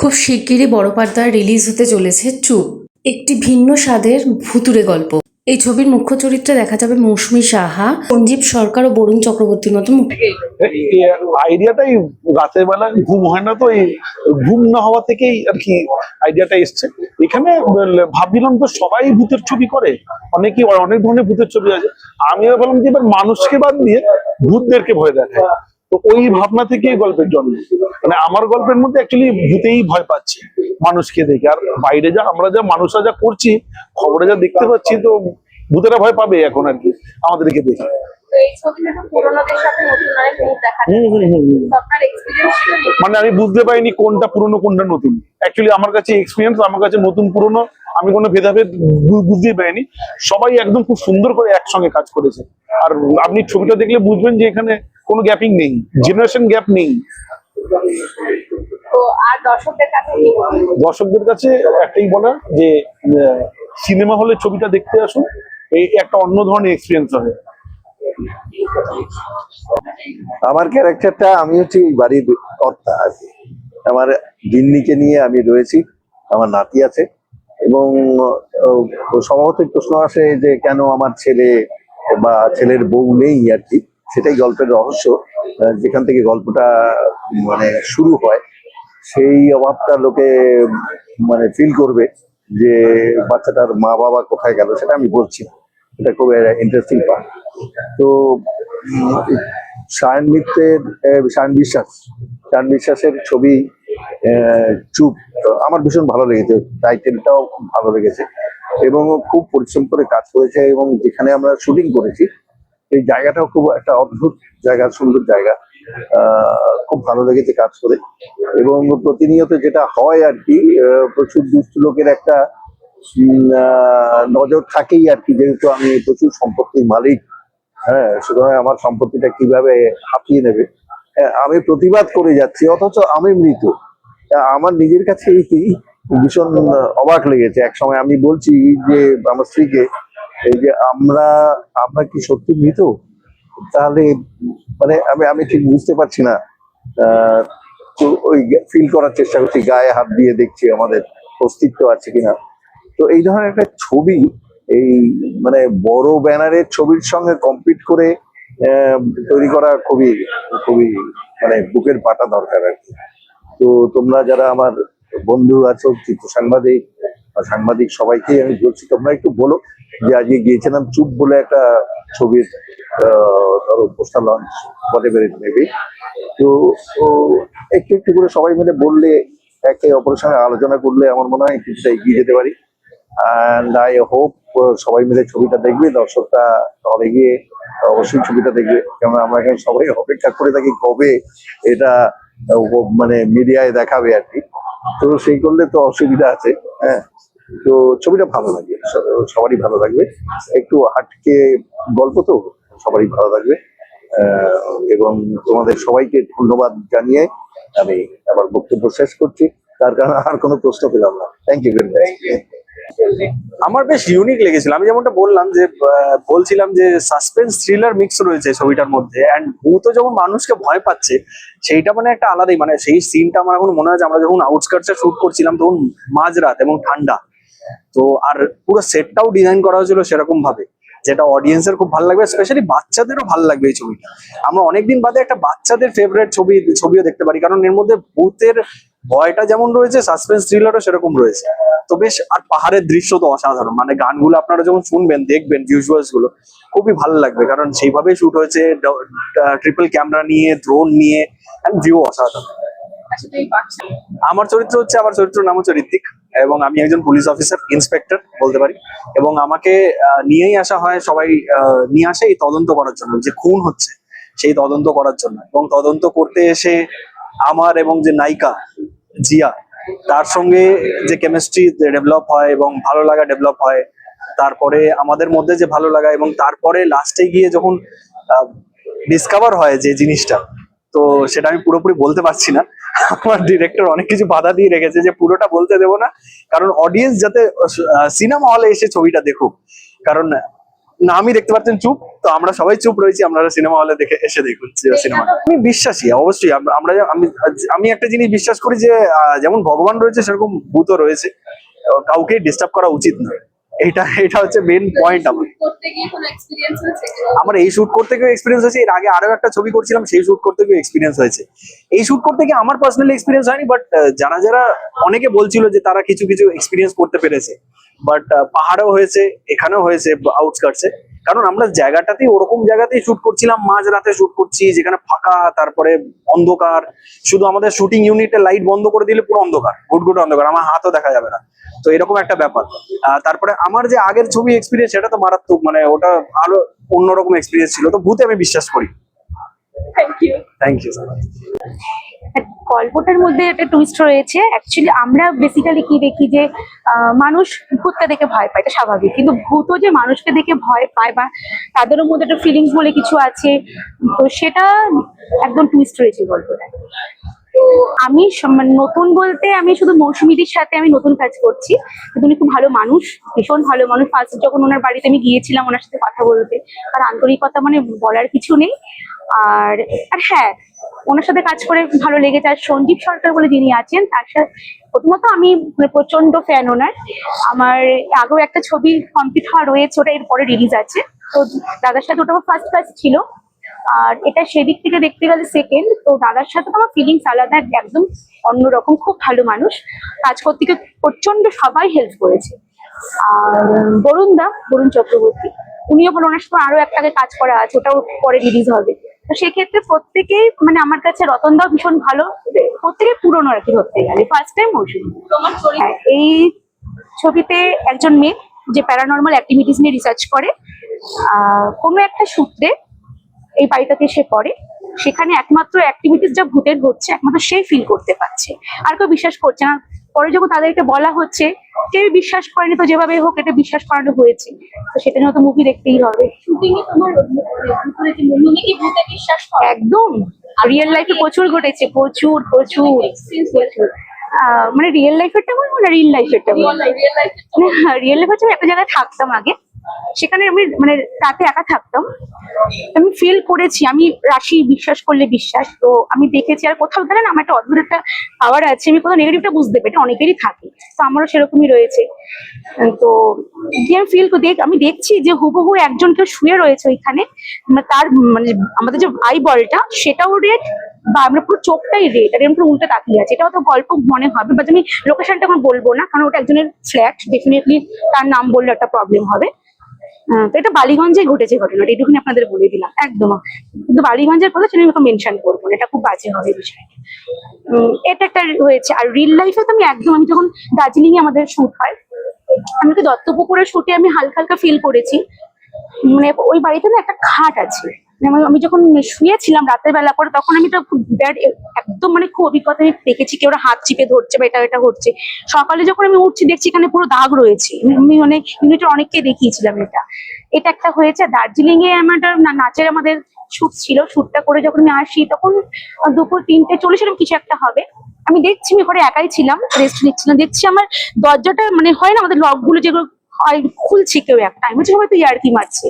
খুব শিগগিরই বড় পর্দায় রিলিজ হতে চলেছে চুপ একটি ভিন্ন স্বাদের ভুতুরে গল্প। এই ছবির মুখ্য চরিত্রে দেখা যাবে মৌসুমী সাহা, সঞ্জীব সরকার ও বরুণ চক্রবর্তীর মতো আইডিয়াটাই রাতের বেলা ঘুম হয় না তো, এই ঘুম না হওয়া থেকেই আর কি আইডিয়াটা এসছে। এখানে ভাবছিলাম তো সবাই ভূতের ছবি করে, অনেকেই, অনেক ধরনের ভূতের ছবি আছে। আমিও বললাম যে এবার মানুষকে বাদ দিয়ে ভূতদেরকে ভয় দেখায়। তো ওই ভাবনা থেকে গল্পের জন্ম। মানে আমার গল্পের মধ্যে অ্যাকচুয়ালি ভূতেই ভয় পাচ্ছি, মানুষকে দেখে। আর বাইরে যা, আমরা যা, মানুষরা যা করছি, খবরে যা দেখতে পাচ্ছি, তো ভূতেরা ভয় পাবে এখন আর কি, আমাদেরকে দেখে। মানে আমি বুঝতে পারিনি কোনটা পুরনো কোনটা নতুন। অ্যাকচুয়ালি আমার কাছে এক্সপিরিয়েন্স আমার কাছে নতুন পুরনো আমি কোনো ভেদাভেদ বু- বুঝতেই পারিনি। সবাই একদম খুব সুন্দর করে একসঙ্গে কাজ করেছে। আর আপনি ছবিটা দেখলে বুঝবেন যে এখানে কোনো গ্যাপিং নেই জেনারেশন গ্যাপ নেই। দর্শকদের কাছে দর্শকদের কাছে একটাই বলা যে সিনেমা হলে ছবিটা দেখতে আসুন। এই একটা অন্য ধরনের এক্সপিরিয়েন্স হবে। আমার ক্যারেক্টারটা আমি হচ্ছে বাড়ির কর্তা আর কি। আমার গিন্নিকে নিয়ে আমি রয়েছি আমার নাতি আছে। এবং আহ, স্বভাবতই প্রশ্ন আসে যে কেন আমার ছেলে বা ছেলের বউ নেই আর কি? সেটাই গল্পের রহস্য। যেখান থেকে গল্পটা মানে শুরু হয় সেই অভাবটা লোকে মানে ফিল করবে যে বাচ্চাটার মা বাবা কোথায় গেল সেটা আমি বলছি না। এটা খুব ইন্টারেস্টিং পার্ট তো সায়ন মিত্রের সায়ন বিশ্বাস, সায়ন বিশ্বাসের ছবি চুপ আমার ভীষণ ভালো লেগেছে। টাইটেলটাও খুব ভালো লেগেছে এবং খুব পরিশ্রম করে কাজ করেছে এবং যেখানে আমরা শুটিং করেছি, এই জায়গাটাও খুব একটা অদ্ভুত জায়গা, সুন্দর জায়গা। খুব ভালো লেগেছে কাজ করে এবং প্রতিনিয়ত যেটা হয় আর কি প্রচুর দুষ্ট লোকের একটা নজর থাকেই আর কি যেহেতু আমি প্রচুর সম্পত্তির মালিক। হ্যাঁ সুতরাং আমার সম্পত্তিটা কীভাবে হাতিয়ে নেবে? হ্যাঁ, আমি প্রতিবাদ করে যাচ্ছি অথচ আমি মৃত। আমার নিজের কাছে ভীষণ অবাক লেগেছে। এক সময় আমি বলছি যে আমার স্ত্রীকে এই যে আমরা আমরা কি সত্যি মৃত? তাহলে মানে আমি আমি ঠিক বুঝতে পারছি না। ওই ফিল করার চেষ্টা করছি গায়ে হাত দিয়ে দেখছি আমাদের অস্তিত্ব আছে কিনা। তো এই ধরনের একটা ছবি, এই মানে বড় ব্যানারের ছবির সঙ্গে কম্পিট করে তৈরি করা খুবই খুবই মানে বুকের পাটা দরকার আর কি। তো তোমরা যারা আমার বন্ধু আছো, চিত্র সাংবাদিক সাংবাদিক সবাইকেই আমি বলছি, তোমরা একটু বলো যে আজকে গিয়েছিলাম চুপ বলে একটা ছবির ধরো poster launch whatever it may be তো একটু একটু করে সবাই মিলে বললে, একে অপরের সঙ্গে আলোচনা করলে আমার মনে হয় কিছুটা এগিয়ে যেতে পারি। অ্যান্ড আই হোপ সবাই মিলে ছবিটা দেখবে, দর্শকরা হলে গিয়ে, অবশ্যই ছবিটা দেখবে। কেন আমরা এখানে সবাই অপেক্ষা করে থাকি কবে এটা মানে মিডিয়ায় দেখাবে আর কি। তো সেই করলে তো অসুবিধা আছে হ্যাঁ। তো ছবিটা ভালো লাগে সবারই ভালো লাগবে। একটু হাটকে গল্প তো, সবারই ভালো লাগবে। এবং তোমাদের সবাইকে ধন্যবাদ জানিয়ে আমি আমার বক্তব্য শেষ করছি। তার কারণে আর কোনো প্রশ্ন পেলাম না। থ্যাংক ইউ ভেরি মাচ আমার বেশ ইউনিক লেগেছিল। আমি যেমনটা বললাম যে বলছিলাম যে সাসপেন্স থ্রিলার মিক্স রয়েছে ছবিটার মধ্যে। অ্যান্ড ভূত যখন মানুষকে ভয় পাচ্ছে, সেইটা মানে একটা আলাদাই মানে সেই সিনটা আমার এখন মনে হয় আমরা যখন আউটস্কার্টসে শুট করছিলাম তখন মাঝরাত এবং ঠান্ডা। তো আর পুরো সেটটাও ডিজাইন করা হয়েছিল সেরকম ভাবে যেটা অডিয়েন্সের খুব ভালো লাগবে স্পেশালি বাচ্চাদেরও ভালো লাগবে এই ছবিটা। আমরা অনেকদিন বাদে একটা বাচ্চাদের ফেভারিট ছবি ছবিও দেখতে পারি কারণ এর মধ্যে ভূতের ভয়টা যেমন রয়েছে সাসপেন্স থ্রিলারও সেরকম রয়েছে। তো বেশ আর পাহাড়ের দৃশ্য তো অসাধারণ। মানে গানগুলো আপনারা যখন শুনবেন দেখবেন ভিজুয়ালসগুলো খুবই ভালো লাগবে কারণ সেইভাবেই শুট হয়েছে ট্রিপল ক্যামেরা নিয়ে ড্রোন নিয়ে ভিউ অসাধারণ। বাচ্চা আমার চরিত্র হচ্ছে আমার চরিত্র নাম হচ্ছে ঋত্বিক এবং আমি একজন পুলিশ অফিসার ইন্সপেক্টর বলতে পারি। এবং আমাকে নিয়েই আসা হয়, সবাই নিয়ে আসে এই তদন্ত করার জন্য, যে খুন হচ্ছে, সেই তদন্ত করার জন্য। এবং তদন্ত করতে এসে আমার এবং যে নায়িকা জিয়া, তার সঙ্গে যে কেমিস্ট্রি ডেভেলপ হয় এবং ভালো লাগা ডেভেলপ হয়, তারপরে আমাদের মধ্যে যে ভালো লাগা এবং তারপরে লাস্টে গিয়ে যখন ডিসকভার হয় যে জিনিসটা, তো সেটা আমি পুরোপুরি বলতে পারছি না। আমার ডিরেক্টর অনেক কিছু বাধা দিয়ে রেখেছে যে পুরোটা বলতে দেবো না। কারণ অডিয়েন্স যাতে সিনেমা হলে এসে ছবিটা দেখুক। কারণ না আমি দেখতে পাচ্ছেন চুপ তো আমরা সবাই চুপ রয়েছি আপনারা সিনেমা হলে দেখে এসে দেখুন সিনেমা আমি বিশ্বাসী অবশ্যই। আমরা আমি আমি একটা জিনিস বিশ্বাস করি যে যেমন ভগবান রয়েছে সেরকম ভূতও রয়েছে। কাউকে ডিস্টার্ব করা উচিত না এটা এটা হচ্ছে মেন পয়েন্ট আমার। করতে গিয়ে কোনো এক্সপিরিয়েন্স হয়েছে আমার এই শুট করতে গিয়ে এক্সপিরিয়েন্স হয়েছে এর আগে আরও একটা ছবি করছিলাম সেই শুট করতে গিয়ে এক্সপিরিয়েন্স হয়েছে। এই শুট করতে গিয়ে আমার পার্সোনালি এক্সপিরিয়েন্স হয়নি বাট যারা যারা অনেকে বলছিল যে তারা কিছু কিছু এক্সপিরিয়েন্স করতে পেরেছে। বাট পাহাড়েও হয়েছে এখানেও হয়েছে আউটস্কার্টসে কারণ আমরা জায়গাটাতেই ওরকম জায়গাতেই শুট করছিলাম মাঝ রাতে শুট করছি যেখানে ফাঁকা তারপরে অন্ধকার। শুধু আমাদের শুটিং ইউনিটের লাইট বন্ধ করে দিলে পুরো অন্ধকার গুড অন্ধকার আমার হাতও দেখা যাবে না। তো এরকম একটা ব্যাপার। তারপরে আমার যে আগের ছবি এক্সপিরিয়েন্স সেটা তো মারাত্মক মানে ওটা আরও অন্যরকম এক্সপিরিয়েন্স ছিল। তো ভূতে আমি বিশ্বাস করি। থ্যাংক ইউ থ্যাংক ইউ গল্পটার মধ্যে একটা টুইস্ট রয়েছে। অ্যাকচুয়ালি আমরা বেসিক্যালি কি দেখি যে মানুষ ভূতটা দেখে ভয় পায়, এটা স্বাভাবিক। কিন্তু ভূত যে মানুষকে দেখে ভয় পায় বা তাদেরও মধ্যে একটা ফিলিংস বলে কিছু আছে, তো সেটা একদম টুইস্ট রয়েছে গল্পটা তো আমি নতুন বলতে আমি শুধু মৌসুমীদির সাথে আমি নতুন কাজ করছি। কিন্তু উনি খুব ভালো মানুষ, ভীষণ ভালো মানুষ। ফার্স্ট যখন ওনার বাড়িতে আমি গিয়েছিলাম ওনার সাথে কথা বলতে আর আন্তরিকতা মানে বলার কিছু নেই। আর আর হ্যাঁ ওনার সাথে কাজ করে ভালো লেগেছে। আর সঞ্জীব সরকার বলে যিনি আছেন, তার সাথে প্রথমত আমি মানে প্রচণ্ড ফ্যান ওনার। আমার আগেও একটা ছবি কমপ্লিট হওয়া রয়েছে, ওটা এরপরে রিলিজ আছে। তো দাদার সাথে ওটা ফার্স্ট কাজ ছিল। আর এটা সেদিক থেকে দেখতে গেলে সেকেন্ড তো দাদার সাথে তো আমার ফিলিংস আলাদা একদম অন্যরকম খুব ভালো মানুষ। কাজ করতে গিয়ে প্রচণ্ড সবাই হেল্প করেছে। আর বরুণ দা বরুণ চক্রবর্তী উনিও বলো ওনার সাথে আরও একটা কাজ করা আছে ওটাও পরে রিলিজ হবে। তো সেক্ষেত্রে প্রত্যেকেই মানে আমার কাছে রতন দাও ভীষণ ভালো প্রত্যেকে পুরনো আর কি ধরতে গেলে। First time Mousumi. হ্যাঁ এই ছবিতে একজন মেয়ে যে প্যারানর্মাল অ্যাক্টিভিটিস নিয়ে রিসার্চ করে। আহ, কোনো একটা সূত্রে এই বাড়িটাতে সে পড়ে সেখানে একমাত্র অ্যাক্টিভিটিস যা ভূতের হচ্ছে একমাত্র সে ফিল করতে পারছে। আর কেউ বিশ্বাস করছে না। পরে যখন তাদেরকে বলা হচ্ছে কেউ বিশ্বাস করেনি তো যেভাবে হোক এটা বিশ্বাস করানো হয়েছে। তো সেটা নিয়ে তো মুভি দেখতেই হবে। করো? একদম। রিয়েল লাইফে প্রচুর ঘটেছে প্রচুর প্রচুর। মানে রিয়েল লাইফেরটা বলব না রিয়েল লাইফেরটা বলব রিয়েল লাইফে হচ্ছে আমি একটা জায়গায় থাকতাম আগে। সেখানে আমি মানে রাতে একা থাকতাম। আমি ফিল করেছি, আমি রাশি বিশ্বাস করলে বিশ্বাস। তো আমি দেখেছি, আর কোথাও জানেন আমার একটা অদ্ভুত একটা পাওয়ার আছে, আমি কোথাও নেগেটিভটা বুঝতে পারি, এটা অনেকেরই থাকে। তো আমারও সেরকমই রয়েছে। তো যে আমি ফিল দেখ, আমি দেখছি যে হুবহু একজন কেউ শুয়ে রয়েছে ওইখানে। মানে তার মানে আমাদের যে আই বলটা সেটাও রেড বা আমরা পুরো চোখটাই রেড আর পুরো উল্টে তাকিয়ে আছে। এটাও তো গল্প মনে হবে বাট আমি লোকেশনটা এখন বলব না, কারণ ওটা একজনের ফ্ল্যাট ডেফিনেটলি তার নাম বললে একটা প্রবলেম হবে। তো এটা বালিগঞ্জে ঘটেছে ঘটনাটা এটুকুনি আপনাদের বলে দিলাম। একদম। কিন্তু বালিগঞ্জের কথা সেটা আমি মেনশন করব এটা খুব বাজে হবে বিষয়টা। উম, এটা একটা হয়েছে আর রিল লাইফে তো আমি একদম আমি যখন দার্জিলিং এ আমাদের শুট হয় আমি তো দত্তপুকুরের শুটে আমি হালকা হালকা ফিল করেছি। মানে ওই বাড়িতে না একটা খাট আছে আমি- আমি যখন শুয়েছিলাম রাতের বেলা করে তখন আমি তো ব্যাড একদম মানে খুব অভিজ্ঞতা আমি দেখেছি কেউ হাত চিপে ধরছে বা এটা এটা হচ্ছে। সকালে যখন আমি উঠছি, দেখছি এখানে পুরো দাগ রয়েছে। আমি- মানে ইউনিটের অনেককে দেখিয়েছিলাম এটা। এটা একটা হয়েছে। দার্জিলিং এ আমার নাচের আমাদের শুট ছিল। শুটটা করে যখন আমি আসি, তখন দুপুর তিনটে চল্লিশ এরকম কিছু একটা হবে। আমি দেখছি, আমি ঘরে একাই ছিলাম। রেস্ট নিচ্ছিলাম। দেখছি আমার দরজাটা মানে হয় না, আমাদের লকগুলো যেগুলো খুলছে কেউ একটা আমি বলছি হয়তো ইয়ার্কি মারছে।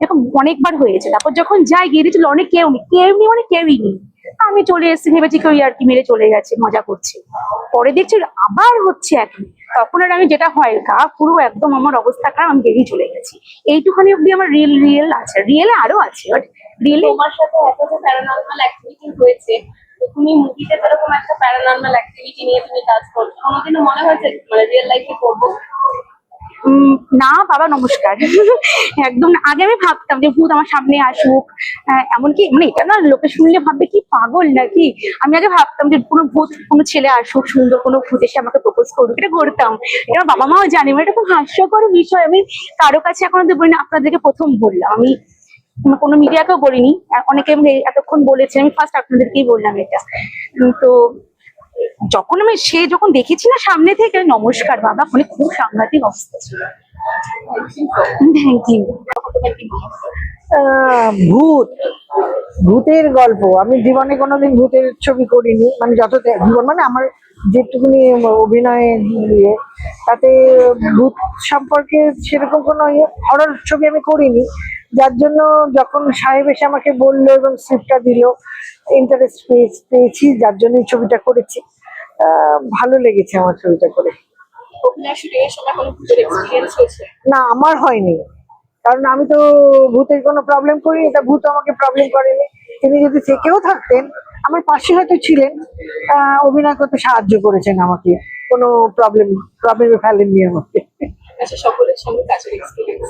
এরকম অনেকবার হয়েছে। তারপর যখন যাই, গিয়ে দিচ্ছিল অনেক কেউ নেই। কেউ নেই মানে কেউই নেই। আমি চলে এসেছি, ভেবেছি কেউ ইয়ার্কি মেরে চলে গেছে, মজা করছে। পরে দেখছি, আবার হচ্ছে একই। তখন আর আমি যেটা হয়, গা পুরো একদম আমার অবস্থা খারাপ, আমি বেরিয়ে চলে গেছি। এইটুখানি অব্দি আমার রিয়েল রিয়েল আছে। রিয়েলে আরও আছে বাট রিয়েলে তোমার সাথে এত যে প্যারানর্মাল অ্যাক্টিভিটি হয়েছে তো তুমি মুভিতে এরকম একটা প্যারানর্মাল অ্যাক্টিভিটি নিয়ে তুমি কাজ করছ, কোনোদিনও মনে হয়েছে? মানে রিয়েল লাইফে করব? না বাবা নমস্কার। একদম আগে আমি ভাবতাম যে ভূত আমার সামনে আসুক। আহ, এমনকি মানে এটা না লোকে শুনলে ভাববে কি পাগল নাকি? আমি আগে ভাবতাম যে কোনো ভূত কোনো ছেলে আসুক সুন্দর কোনো ভূত এসে আমাকে প্রপোজ করুক। এটা করতাম। এটা বাবা মাও জানে মানে এটা খুব হাস্যকর বিষয়। আমি কারও কাছে এখন অব্দি বলিনি আপনাদেরকে প্রথম বললাম। আমি কোনো মিডিয়াকেও বলিনি। অনেকে এতক্ষণ বলেছে আমি ফার্স্ট আপনাদেরকেই বললাম এটা। তো যখন আমি সে যখন দেখেছি না সামনে থেকে, নমস্কার বাবা ফোনে খুব সাংঘাতিক অবস্থা ছিল। ভূত। ভূতের গল্প। আমি জীবনে কোনোদিন ভূতের ছবি করিনি। মানে যত জীবন মানে আমার যেটুকুনি অভিনয়ে তাতে ভূত সম্পর্কে সেরকম কোনো হরর ছবি আমি করিনি। যার জন্য যখন সাহেব এসে আমাকে বলল এবং স্ক্রিপ্টটা দিল ইন্টারেস্ট পেয়েছি, যার জন্য ছবিটা করেছি। ভালো লেগেছে আমার ছবিটা করে। না আমার হয়নি। কারণ আমি তো ভূতের কোনো প্রবলেম করি এটা ভূত আমাকে প্রবলেম করেনি। তিনি যদি থেকেও থাকতেন আমার পাশে হয়তো ছিলেন আহ, অভিনয় করতে সাহায্য করেছেন আমাকে। কোনো প্রবলেম প্রবলেমে ফেলেননি আমাকে। আচ্ছা সকলের সঙ্গে কাজের এক্সপিরিয়েন্স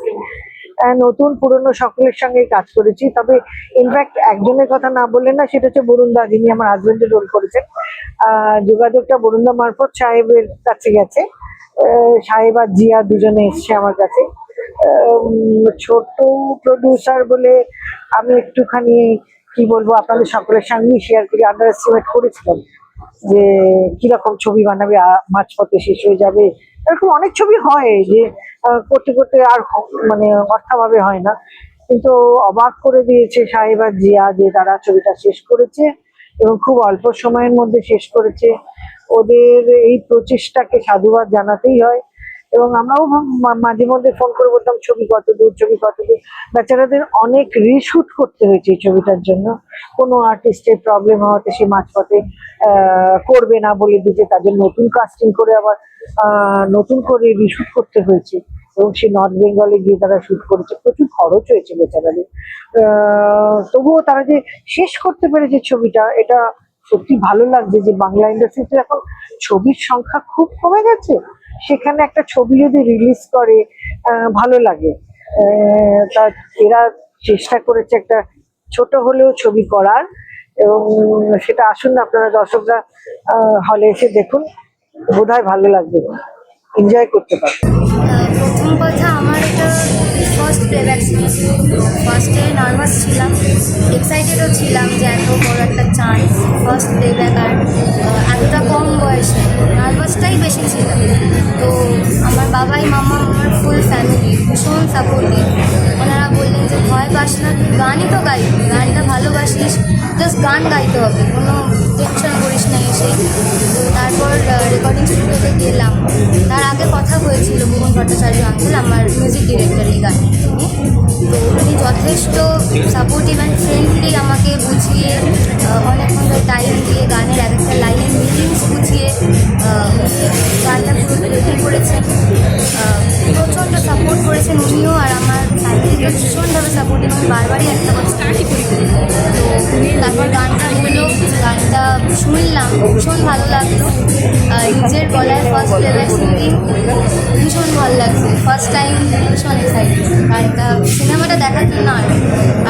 নতুন পুরনো সকলের সঙ্গে কাজ করেছি। তবে ইনফ্যাক্ট একজনের কথা না বললেন না, সেটা হচ্ছে বরুণদা, যিনি আমার হাজবেন্ডের রোল করেছেন। যোগাযোগটা বরুণদা মারফত সাহেবের কাছে গেছে। সাহেব আর জিয়া দুজনে এসছে আমার কাছে। ছোট প্রডিউসার বলে আমি একটুখানি, কি বলব, আপনাদের সকলের সঙ্গেই শেয়ার করি আন্ডার এস্টিমেট করেছিলাম। যে কীরকম ছবি বানাবে মাঝপথে শেষ হয়ে যাবে, এরকম অনেক ছবি হয় যে করতে করতে আর মানে অর্থাভাবে হয় না। কিন্তু অবাক করে দিয়েছে সাহেব আর জিয়া যে তারা ছবিটা শেষ করেছে এবং খুব অল্প সময়ের মধ্যে শেষ করেছে। ওদের এই প্রচেষ্টাকে সাধুবাদ জানাতেই হয়। এবং আমরাও মাঝে মধ্যে ফোন করে বলতাম, ছবি কত দূর, ছবি কত দূর? বেচারাদের অনেক রিশুট করতে হয়েছে এই ছবিটার জন্য। কোনো আর্টিস্টের প্রবলেম হওয়াতে সে মাঝপথে করবে না বলে দিতে তাদের নতুন কাস্টিং করে আবার নতুন করে রিশুট করতে হয়েছে। এবং সে নর্থ বেঙ্গলে গিয়ে তারা শুট করেছে। প্রচুর খরচ হয়েছে বেচারাদের। তবুও তারা যে শেষ করতে পেরেছে ছবিটা, এটা সত্যি ভালো লাগছে যে বাংলা ইন্ডাস্ট্রিতে এখন ছবির সংখ্যা খুব কমে গেছে। সেখানে একটা ছবি যদি রিলিজ করে ভালো লাগে। তা এরা চেষ্টা করেছে একটা ছোট হলেও ছবি করার এবং সেটা আসুন না, আপনারা দর্শকরা হলে এসে দেখুন। বোধহয় ভালো লাগবে। এনজয় করতে পারবেন। প্রথম কথা, আমার এটা ফার্স্ট প্লেব্যাক ছিল। ফার্স্টে নার্ভাস ছিলাম এক্সাইটেডও ছিলাম যে এত বড় একটা চান্স ফার্স্ট প্লেব্যাক আর এতটা কম বয়সে। নার্ভাসটাই বেশি ছিল। বাবাই মামা, আমার ফুল ফ্যামিলি ভীষণ সাপোর্টিভ ওনারা বললেন যে, ভয় পাস না, তুই গানই তো গাইবি গানটা ভালোবাসিস জাস্ট গান গাইতে হবে, কোনো টেনশন করিস না এসে। তারপর রেকর্ডিং স্টুডিওতে গেলাম। তার আগে কথা হয়েছিল ভুবন ভট্টাচার্য আঙ্কেল আমার মিউজিক ডিরেক্টর এই গান উনি যথেষ্ট সাপোর্টিভ অ্যান্ড ফ্রেন্ডলি আমাকে বুঝিয়ে অনেকক্ষণ টাইম দিয়ে গানের এক একটা লাইনের মিনিংস বুঝিয়ে গানটা পুরো করেছেন। প্রচণ্ড সাপোর্ট করেছেন উনিও আর আমার ফ্যামিলিও ভীষণভাবে সাপোর্টিভ আমি বারবারই একটা কথা তো তারপর গানটা হলো, গানটা শুনলাম, ভীষণ ভালো লাগল। নিজের গলায় ফার্স্ট প্লেব্যাক সিঙ্গিং ভীষণ ভালো লাগছে। ফার্স্ট টাইম ভীষণ এক্সাইটেড গানটা, সিনেমাটা দেখার জন্য আর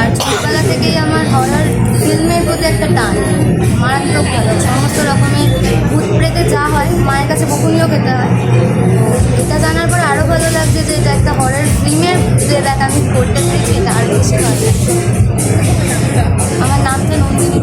আর ছোটবেলা থেকেই আমার হরার ফিল্মের প্রতি একটা টান। মারাত্মক ভালো সমস্ত রকমের ভূত প্রেতে যা হয়, মায়ের কাছে বকুনিও খেতে হয়। এটা জানার ভালো লাগছে যে এটা একটা হরার ফিল্মের প্লেব্যাক আমি করতে পেরেছি এটা আর বেশি ভালো আমার নামটা নন্দিনী।